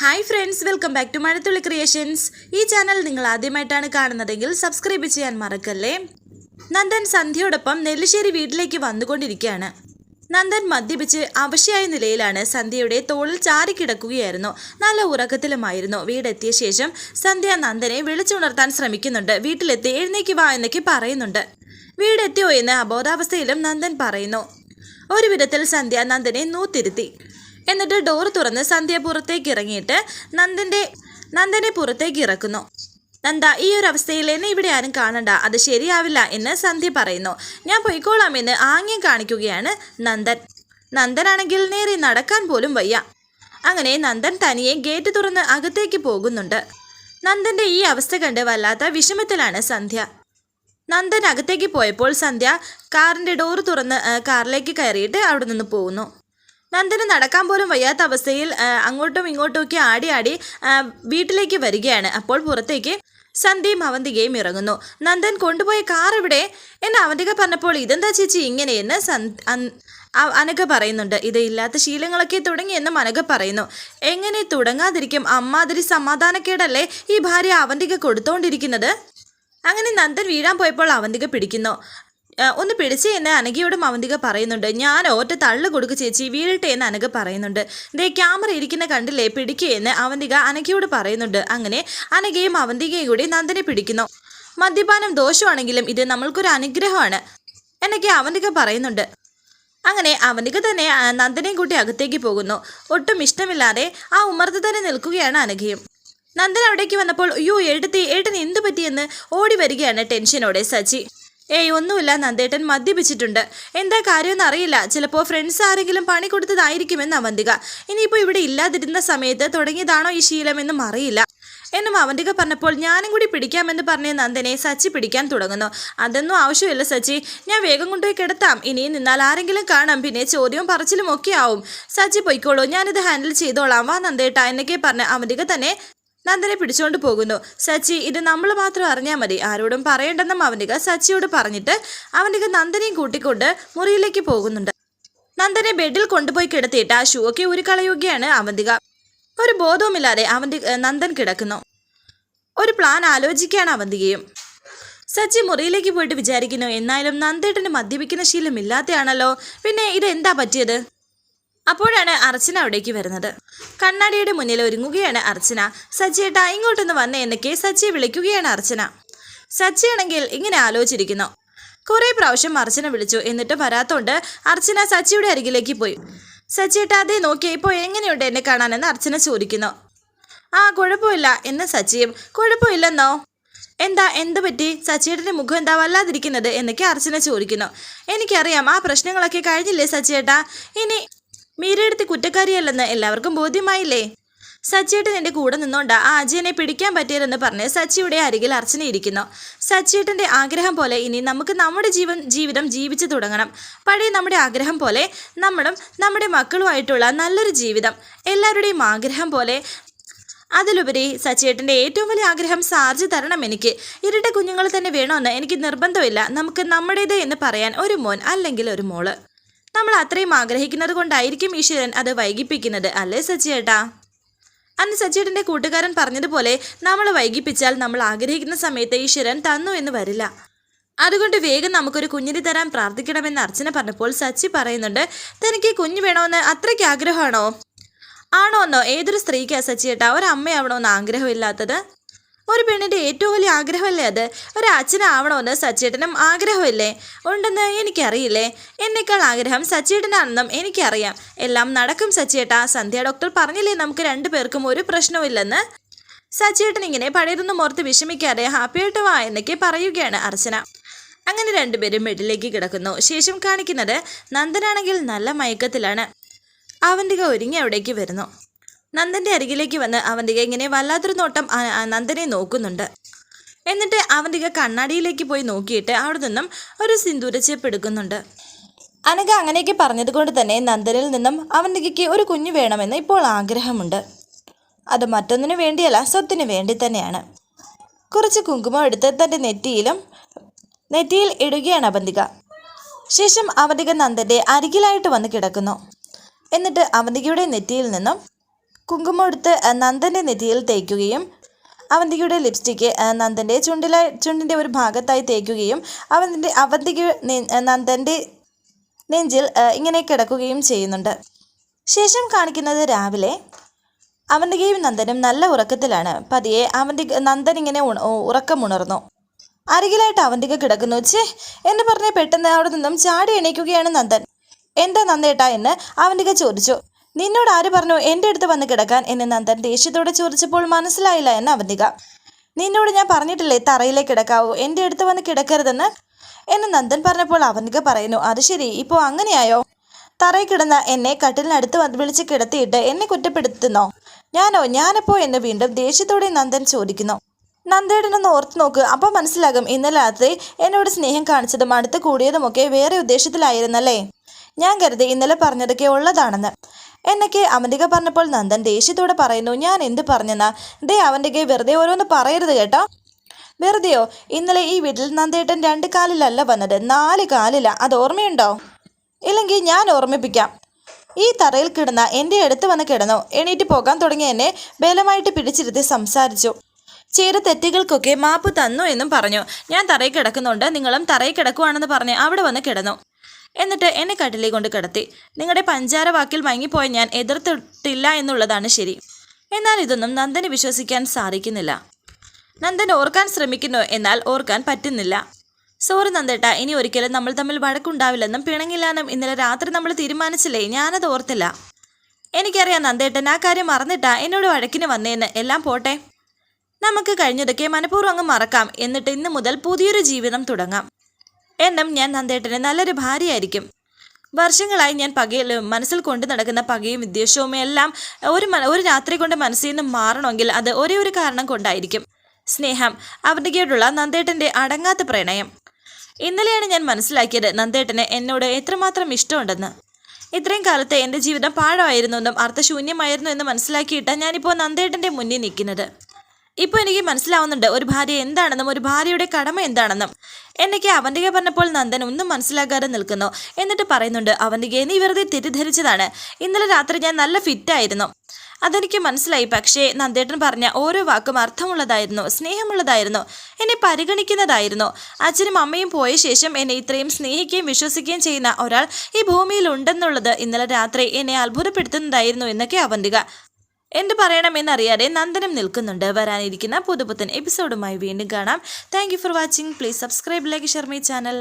Hi friends welcome back to Mazhathulli creations ഈ channel നിങ്ങൾ ആദ്യമായിട്ടാണ് കാണുന്നതെങ്കിൽ സബ്സ്ക്രൈബ് ചെയ്യാൻ മറക്കല്ലേ? നന്ദൻ സന്ധ്യയോടൊപ്പം നെല്ലിശ്ശേരി വീട്ടിലേക്ക് വന്നുകൊണ്ടിരിക്കുകയാണ്. നന്ദൻ മദ്യപിച്ച് അവശയായ നിലയിലാണ് സന്ധ്യയുടെ തോളിൽ ചാരിക്കിടക്കുകയായിരുന്നു നല്ല ഉറക്കത്തിലുമായിരുന്നു. വീടെത്തിയ ശേഷം സന്ധ്യ നന്ദനെ വിളിച്ചുണർത്താൻ ശ്രമിക്കുന്നുണ്ട്. വീട്ടിലെത്തി എഴുന്നേക്ക് വാ എന്നൊക്കെ പറയുന്നുണ്ട്. വീടെത്തിയോ എന്ന് അബോധാവസ്ഥയിലും നന്ദൻ പറയുന്നു. ഒരു വിധത്തിൽ സന്ധ്യ നന്ദനെ നൂത്തിരുത്തി. എന്നിട്ട് ഡോർ തുറന്ന് സന്ധ്യ പുറത്തേക്ക് ഇറങ്ങിയിട്ട് നന്ദന്റെ നന്ദനെ പുറത്തേക്ക് ഇറക്കുന്നു. നന്ദ ഈ ഒരു അവസ്ഥയിൽ എന്നെ ഇവിടെ ആരും കാണണ്ട. അത് ശരിയാവില്ല എന്ന് സന്ധ്യ പറയുന്നു. ഞാൻ പൊയ്ക്കോളാം എന്ന് ആംഗ്യം കാണിക്കുകയാണ് നന്ദൻ. നന്ദനാണെങ്കിൽ നേരെ നടക്കാൻ പോലും വയ്യ. അങ്ങനെ നന്ദൻ തനിയെ ഗേറ്റ് തുറന്ന് അകത്തേക്ക് പോകുന്നുണ്ട്. നന്ദന്റെ ഈ അവസ്ഥ കണ്ട് വല്ലാത്ത വിഷമത്തിലാണ് സന്ധ്യ. നന്ദൻ അകത്തേക്ക് പോയപ്പോൾ സന്ധ്യ കാറിന്റെ ഡോറ് തുറന്ന് കാറിലേക്ക് കയറിയിട്ട് അവിടെ നിന്ന് പോകുന്നു. നന്ദന് നടക്കാൻ പോലും വയ്യാത്ത അവസ്ഥയിൽ അങ്ങോട്ടും ഇങ്ങോട്ടും ഒക്കെ ആടി ആടി വീട്ടിലേക്ക് വരികയാണ്. അപ്പോൾ പുറത്തേക്ക് സന്ധ്യയും അവന്തികയും ഇറങ്ങുന്നു. നന്ദൻ കൊണ്ടുപോയ കാർ ഇവിടെ എന്ന് അവന്തിക പറഞ്ഞപ്പോൾ ഇതെന്താ ചേച്ചി ഇങ്ങനെയെന്ന് അനക പറയുന്നുണ്ട്. ഇത് ഇല്ലാത്ത ശീലങ്ങളൊക്കെ തുടങ്ങിയെന്നും അനക പറയുന്നു. എങ്ങനെ തുടങ്ങാതിരിക്കും? അമ്മാതിരി സമാധാനക്കേടല്ലേ ഈ ഭാര്യ അവന്തിക കൊടുത്തോണ്ടിരിക്കുന്നത്? അങ്ങനെ നന്ദൻ വീഴാൻ പോയപ്പോൾ അവന്തിക പിടിക്കുന്നു. ഒന്ന് പിടിച്ച് എന്ന് അനഘയോടും അവന്തിക പറയുന്നുണ്ട്. ഞാൻ ഒറ്റ തള്ളു കൊടുക്ക് ചേച്ചി വീഴട്ടെ എന്ന് അനഘ പറയുന്നുണ്ട്. ദേ ക്യാമറ ഇരിക്കുന്ന കണ്ടില്ലേ പിടിക്കേ എന്ന് അവന്തിക അനഘയോട് പറയുന്നുണ്ട്. അങ്ങനെ അനഘയും അവന്തികയും കൂടി നന്ദനെ പിടിക്കുന്നു. മദ്യപാനം ദോഷമാണെങ്കിലും ഇത് നമ്മൾക്കൊരു അനുഗ്രഹമാണ് എന്നൊക്കെ അവന്തിക പറയുന്നുണ്ട്. അങ്ങനെ അവനിക തന്നെ നന്ദനെയും കൂട്ടി അകത്തേക്ക് പോകുന്നു. ഒട്ടും ഇഷ്ടമില്ലാതെ ആ ഉമ്മർത്ത് തന്നെ നിൽക്കുകയാണ് അനഘയും. നന്ദൻ അവിടേക്ക് വന്നപ്പോൾ അയ്യോ എഴുത്തി ഏട്ടന് എന്തു പറ്റിയെന്ന്? ഓടി വരികയാണ് ടെൻഷനോടെ സച്ചി. ഏയ് ഒന്നുമില്ല നന്ദേട്ടൻ മദ്യപിച്ചിട്ടുണ്ട്. എന്താ കാര്യമെന്ന് അറിയില്ല. ചിലപ്പോൾ ഫ്രണ്ട്സ് ആരെങ്കിലും പണി കൊടുത്തതായിരിക്കുമെന്ന് അവന്തിക ഇനിയിപ്പോൾ ഇവിടെ ഇല്ലാതിരുന്ന സമയത്ത് തുടങ്ങിയതാണോ ഈ ശീലമെന്നും അറിയില്ല. എന്നും അവന്തിക പറഞ്ഞപ്പോൾ ഞാനും കൂടി പിടിക്കാമെന്ന് പറഞ്ഞ നന്ദനെ സച്ചി പിടിക്കാൻ തുടങ്ങുന്നു. അതൊന്നും ആവശ്യമില്ല സച്ചി. ഞാൻ വേഗം കൊണ്ടുപോയി കിടത്താം. ഇനിയും നിന്നാൽ ആരെങ്കിലും കാണാം. പിന്നെ ചോദ്യവും പറച്ചിലും ഒക്കെ ആവും. സച്ചി പൊയ്ക്കോളൂ. ഞാനിത് ഹാൻഡിൽ ചെയ്തോളാം. വാ നന്ദേട്ട എന്നൊക്കെ പറഞ്ഞ് അവന്തിക തന്നെ നന്ദനെ പിടിച്ചുകൊണ്ട് പോകുന്നു. സച്ചി ഇത് നമ്മൾ മാത്രം അറിഞ്ഞാൽ മതി. ആരോടും പറയണ്ടെന്നും അവനിക സച്ചിയോട് പറഞ്ഞിട്ട് അവനിക നന്ദനെയും കൂട്ടിക്കൊണ്ട് മുറിയിലേക്ക് പോകുന്നുണ്ട്. നന്ദനെ ബെഡിൽ കൊണ്ടുപോയി കിടത്തിയിട്ട് ആ ഷൂ ഒക്കെ ഉരുക്കളയുകയാണ് അവന്തിക. ഒരു ബോധവുമില്ലാതെ അവന്തി നന്ദൻ കിടക്കുന്നു. ഒരു പ്ലാൻ ആലോചിക്കുകയാണ് അവന്തികയും. സച്ചി മുറിയിലേക്ക് പോയിട്ട് വിചാരിക്കുന്നു എന്നാലും നന്ദേട്ടന് മദ്യപിക്കുന്ന ശീലം ഇല്ലാത്തയാണല്ലോ പിന്നെ ഇതെന്താ പറ്റിയത്? അപ്പോഴാണ് അർച്ചന അവിടേക്ക് വരുന്നത്. കണ്ണാടിയുടെ മുന്നിൽ ഒരുങ്ങുകയാണ് അർച്ചന. സജ്ജേട്ട ഇങ്ങോട്ടൊന്ന് വന്നേ എന്നൊക്കെ സജ്ജയെ വിളിക്കുകയാണ് അർച്ചന. സജ്ജയാണെങ്കിൽ ഇങ്ങനെ ആലോചിച്ചിരിക്കുന്നു. കുറേ പ്രാവശ്യം അർച്ചന വിളിച്ചു എന്നിട്ട് വരാത്തോണ്ട് അർച്ചന സച്ചിയുടെ അരികിലേക്ക് പോയി. സജ്ജേട്ട അതേ നോക്കി ഇപ്പോൾ എങ്ങനെയുണ്ട് എന്നെ കാണാനെന്ന് അർച്ചന ചോദിക്കുന്നു. ആ കുഴപ്പമില്ല എന്ന് സച്ചിയും കുഴപ്പമില്ലെന്നോ? എന്താ എന്ത് പറ്റി? സച്ചിയേട്ടന്റെ മുഖം എന്താ വല്ലാതിരിക്കുന്നത് എന്നൊക്കെ അർച്ചന ചോദിക്കുന്നു. എനിക്കറിയാം ആ പ്രശ്നങ്ങളൊക്കെ കഴിഞ്ഞില്ലേ സച്ചിയേട്ടാ ഇനി മീരയെടുത്ത് കുറ്റക്കാരിയല്ലെന്ന് എല്ലാവർക്കും ബോധ്യമായില്ലേ? സച്ചിയേട്ടൻ എന്റെ കൂടെ നിന്നുകൊണ്ട് ആ അജയനെ പിടിക്കാൻ പറ്റിയതെന്ന് പറഞ്ഞ് സച്ചിയുടെ അരികിൽ അർച്ചന ഇരിക്കുന്നു സച്ചിയേട്ടന്റെ ആഗ്രഹം പോലെ ഇനി നമുക്ക് നമ്മുടെ ജീവൻ ജീവിതം ജീവിച്ചു തുടങ്ങണം. പഴയ നമ്മുടെ ആഗ്രഹം പോലെ നമ്മളും നമ്മുടെ മക്കളുമായിട്ടുള്ള നല്ലൊരു ജീവിതം. എല്ലാവരുടെയും ആഗ്രഹം പോലെ അതിലുപരി സച്ചിയേട്ടന്റെ ഏറ്റവും വലിയ ആഗ്രഹം സാർജ് തരണം എനിക്ക്. ഇരട്ട കുഞ്ഞുങ്ങൾ തന്നെ വേണമെന്ന് എനിക്ക് നിർബന്ധമില്ല. നമുക്ക് നമ്മുടേത് എന്ന് പറയാൻ ഒരു മോൻ അല്ലെങ്കിൽ ഒരു മോൾ. നമ്മൾ അത്രയും ആഗ്രഹിക്കുന്നത് കൊണ്ടായിരിക്കും ഈശ്വരൻ അത് വൈകിപ്പിക്കുന്നത്. അല്ലേ സച്ചിയേട്ടാ? അന്ന് സച്ചിയേട്ടന്റെ കൂട്ടുകാരൻ പറഞ്ഞതുപോലെ നമ്മൾ വൈകിപ്പിച്ചാൽ നമ്മൾ ആഗ്രഹിക്കുന്ന സമയത്ത് ഈശ്വരൻ തന്നു എന്ന് വരില്ല. അതുകൊണ്ട് വേഗം നമുക്കൊരു കുഞ്ഞിനെ തരാൻ പ്രാർത്ഥിക്കണമെന്ന് അർച്ചന പറഞ്ഞപ്പോൾ സച്ചി പറയുന്നുണ്ട് തനിക്ക് കുഞ്ഞ് വേണമെന്ന് അത്രയ്ക്ക് ആഗ്രഹമാണോ? ആണോ എന്നോ ഏതൊരു സ്ത്രീക്കാ സച്ചിയേട്ടാ? ഒരമ്മയാവണമെന്ന് ആഗ്രഹമില്ലാത്തത്? ഒരു പെണ്ണിന്റെ ഏറ്റവും വലിയ ആഗ്രഹമല്ലേ അത്? ഒരു അച്ഛനാവണമെന്ന് സച്ചേട്ടനും ആഗ്രഹമില്ലേ? ഉണ്ടെന്ന് എനിക്കറിയില്ലേ? എന്നേക്കാൾ ആഗ്രഹം സച്ചേട്ടനാണെന്നും എനിക്കറിയാം. എല്ലാം നടക്കും സച്ചേട്ടാ. സന്ധ്യ ഡോക്ടർ പറഞ്ഞില്ലേ നമുക്ക് രണ്ടുപേർക്കും ഒരു പ്രശ്നവുമില്ലെന്ന് സച്ചേട്ടൻ ഇങ്ങനെ പഴയതൊന്നും ഓർത്ത് വിഷമിക്കാതെ ഹാപ്പിയായിട്ട് വാ എന്നൊക്കെ പറയുകയാണ് അർച്ചന. അങ്ങനെ രണ്ടുപേരും ബെഡിലേക്ക് കിടക്കുന്നു. ശേഷം കാണിക്കുന്നത് നന്ദനാണെങ്കിൽ നല്ല മയക്കത്തിലാണ്. അവന്റെ ഒരുങ്ങി അവിടേക്ക് വരുന്നു. നന്ദന്റെ അരികിലേക്ക് വന്ന് അവന്തിക ഇങ്ങനെ വല്ലാത്തൊരു നോട്ടം നന്ദനെ നോക്കുന്നുണ്ട്. എന്നിട്ട് അവന്തിക കണ്ണാടിയിലേക്ക് പോയി നോക്കിയിട്ട് അവിടെ നിന്നും ഒരു സിന്ദൂരച്ചേപ്പ് എടുക്കുന്നുണ്ട് അനഘ അങ്ങനെയൊക്കെ പറഞ്ഞതുകൊണ്ട് തന്നെ നന്ദനിൽ നിന്നും അവന്തികയ്ക്ക് ഒരു കുഞ്ഞു വേണമെന്ന് ഇപ്പോൾ ആഗ്രഹമുണ്ട്. അത് മറ്റൊന്നിനു വേണ്ടിയല്ല സ്വത്തിന് വേണ്ടി തന്നെയാണ്. കുറച്ച് കുങ്കുമം എടുത്ത് തന്റെ നെറ്റിയിലും നെറ്റിയിൽ ഇടുകയാണ് അവന്തിക. ശേഷം അവന്തിക നന്ദന്റെ അരികിലായിട്ട് വന്ന് കിടക്കുന്നു. എന്നിട്ട് അവന്തികയുടെ നെറ്റിയിൽ നിന്നും കുങ്കുമം എടുത്ത് നന്ദന്റെ നെറ്റിയിൽ തേക്കുകയും അവന്തികയുടെ ലിപ്സ്റ്റിക്ക് നന്ദന്റെ ചുണ്ടിലായി ചുണ്ടിന്റെ ഒരു ഭാഗത്തായി തേക്കുകയും അവന്റെ അവന്തിക നന്ദന്റെ നെഞ്ചിൽ ഇങ്ങനെ കിടക്കുകയും ചെയ്യുന്നുണ്ട്. ശേഷം കാണിക്കുന്നത് രാവിലെ. അവന്തികയും നന്ദനും നല്ല ഉറക്കത്തിലാണ്. പതിയെ അവന്തി നന്ദൻ ഇങ്ങനെ ഉറക്കം ഉറക്കമുണർന്നു അരികിലായിട്ട് അവന്തിക കിടക്കുന്നു. ചേ എന്ന് പറഞ്ഞ് പെട്ടെന്ന് അവിടെ നിന്നും ചാടി എണീക്കുകയാണ് നന്ദൻ. എന്താ നന്ദേട്ടാ എന്ന്? അവന്തിക ചോദിച്ചു. നിന്നോട് ആര് പറഞ്ഞു എന്റെ അടുത്ത് വന്ന് കിടക്കാൻ എന്ന് നന്ദൻ ദേഷ്യത്തോടെ ചോദിച്ചപ്പോൾ മനസ്സിലായില്ല എന്ന് അവന്തിക. നിന്നോട് ഞാൻ പറഞ്ഞിട്ടില്ലേ തറയിലേക്ക് കിടക്കാവൂ എന്റെ അടുത്ത് വന്ന് കിടക്കരുതെന്ന്? എന്ന് നന്ദൻ പറഞ്ഞപ്പോൾ അവന്തിക പറയുന്നു അത് ശരി ഇപ്പോൾ അങ്ങനെയായോ? തറയിൽ കിടന്ന എന്നെ കട്ടിലിനടുത്ത് വിളിച്ച് കിടത്തിയിട്ട് എന്നെ കുറ്റപ്പെടുത്തുന്നോ? ഞാനോ? ഞാനെപ്പോ? എന്ന് വീണ്ടും ദേഷ്യത്തോടെ നന്ദൻ ചോദിക്കുന്നു. നന്ദേടനൊന്ന് ഓർത്ത് നോക്ക് അപ്പം മനസ്സിലാകും ഇന്നലെ രാത്രി എന്നോട് സ്നേഹം കാണിച്ചതും അടുത്ത് കൂടിയതുമൊക്കെ വേറെ ഉദ്ദേശത്തിലായിരുന്നല്ലേ? ഞാൻ കരുതി ഇന്നലെ പറഞ്ഞതൊക്കെ ഉള്ളതാണെന്ന്. എന്നൊക്കെ അവന്തിക പറഞ്ഞപ്പോൾ നന്ദൻ ദേഷ്യത്തോടെ പറയുന്നു ഞാൻ എന്ത് പറഞ്ഞെന്നാ? ദേ അവന്തിക വെറുതെ ഓരോന്ന് പറയരുത് കേട്ടോ. വെറുതെയോ? ഇന്നലെ ഈ വീട്ടിൽ നന്ദേട്ടൻ രണ്ട് കാലിലല്ല വന്നത് നാല് കാലില. അത് ഓർമ്മയുണ്ടോ? ഇല്ലെങ്കിൽ ഞാൻ ഓർമ്മിപ്പിക്കാം. ഈ തറയിൽ കിടന്ന എന്റെ അടുത്ത് വന്ന് കിടന്നു? എണീറ്റ് പോകാൻ തുടങ്ങിയ എന്നെ ബലമായിട്ട് പിടിച്ചിരുത്തി സംസാരിച്ചു. ചെയ്ത തെറ്റുകൾക്കൊക്കെ മാപ്പ് തന്നു എന്നും പറഞ്ഞു. ഞാൻ തറയിൽ കിടക്കുന്നുണ്ട്. നിങ്ങളും തറയിൽ കിടക്കുവാണെന്ന് പറഞ്ഞ് അവിടെ വന്ന് കിടന്നു. എന്നിട്ട് എന്നെ കട്ടിലേ കൊണ്ട് കിടത്തി. നിങ്ങളുടെ പഞ്ചാര വാക്കിൽ മയങ്ങിപ്പോയ ഞാൻ എതിർത്തിട്ടില്ല എന്നുള്ളതാണ് ശരി. എന്നാൽ ഇതൊന്നും നന്ദന് വിശ്വസിക്കാൻ സാധിക്കുന്നില്ല. നന്ദൻ ഓർക്കാൻ ശ്രമിക്കുന്നു എന്നാൽ ഓർക്കാൻ പറ്റുന്നില്ല. സോറി നന്ദേട്ട ഇനി ഒരിക്കലും നമ്മൾ തമ്മിൽ വഴക്കുണ്ടാവില്ലെന്നും പിണങ്ങില്ലാന്നും ഇന്നലെ രാത്രി നമ്മൾ തീരുമാനിച്ചില്ലേ? ഞാനത് ഓർത്തില്ല. എനിക്കറിയാം നന്ദേട്ടൻ ആ കാര്യം മറന്നിട്ടാ എന്നോട് വഴക്കിന് വന്നേന്ന്. എല്ലാം പോട്ടെ. നമുക്ക് കഴിഞ്ഞതൊക്കെ മനഃപൂർവം അങ്ങ് മറക്കാം. എന്നിട്ട് ഇന്ന് മുതൽ പുതിയൊരു ജീവിതം തുടങ്ങാം. എന്നും ഞാൻ നന്ദേട്ടന് നല്ലൊരു ഭാര്യയായിരിക്കും. വർഷങ്ങളായി ഞാൻ പകയിൽ മനസ്സിൽ കൊണ്ടു നടക്കുന്ന പകയും വിദ്വേഷവും എല്ലാം ഒരു ഒരു രാത്രി കൊണ്ട് മനസ്സിൽ നിന്ന് മാറണമെങ്കിൽ അത് ഒരേ ഒരു കാരണം കൊണ്ടായിരിക്കും. സ്നേഹം അവന്തികയോടുള്ള നന്ദേട്ടന്റെ അടങ്ങാത്ത പ്രണയം. ഇന്നലെയാണ് ഞാൻ മനസ്സിലാക്കിയത് നന്ദേട്ടന് എന്നോട് എത്രമാത്രം ഇഷ്ടമുണ്ടെന്ന്. ഇത്രയും കാലത്തെ എന്റെ ജീവിതം പാഴമായിരുന്നു എന്നും അർത്ഥശൂന്യമായിരുന്നു എന്ന് മനസ്സിലാക്കിയിട്ടാണ് ഞാനിപ്പോൾ നന്ദേട്ടന്റെ മുന്നിൽ നിൽക്കുന്നത്. ഇപ്പോൾ എനിക്ക് മനസ്സിലാവുന്നുണ്ട് ഒരു ഭാര്യ എന്താണെന്നും ഒരു ഭാര്യയുടെ കടമ എന്താണെന്നും. എന്നൊക്കെ അവന്തിക പറഞ്ഞപ്പോൾ നന്ദൻ ഒന്നും മനസ്സിലാക്കാതെ നിൽക്കുന്നു. എന്നിട്ട് പറയുന്നുണ്ട് അവന്തിക നീ വെറുതെ തെറ്റിദ്ധരിച്ചതാണ്. ഇന്നലെ രാത്രി ഞാൻ നല്ല ഫിറ്റായിരുന്നു അതെനിക്ക് മനസ്സിലായി. പക്ഷേ നന്ദേട്ടൻ പറഞ്ഞ ഓരോ വാക്കും അർത്ഥമുള്ളതായിരുന്നു സ്നേഹമുള്ളതായിരുന്നു എന്നെ പരിഗണിക്കുന്നതായിരുന്നു. അച്ഛനും അമ്മയും പോയ ശേഷം എന്നെ ഇത്രയും സ്നേഹിക്കുകയും വിശ്വസിക്കുകയും ചെയ്യുന്ന ഒരാൾ ഈ ഭൂമിയിൽ ഉണ്ടെന്നുള്ളത് ഇന്നലെ രാത്രി എന്നെ അത്ഭുതപ്പെടുത്തുന്നതായിരുന്നു എന്നൊക്കെ അവന്തിക. എന്ത് പറയണമെന്നറിയാതെ നന്ദനം നിൽക്കുന്നുണ്ട്. വരാനിരിക്കുന്ന പുതുപുത്തൻ എപ്പിസോഡുമായി വീണ്ടും കാണാം. Thank for watching please subscribe like share channel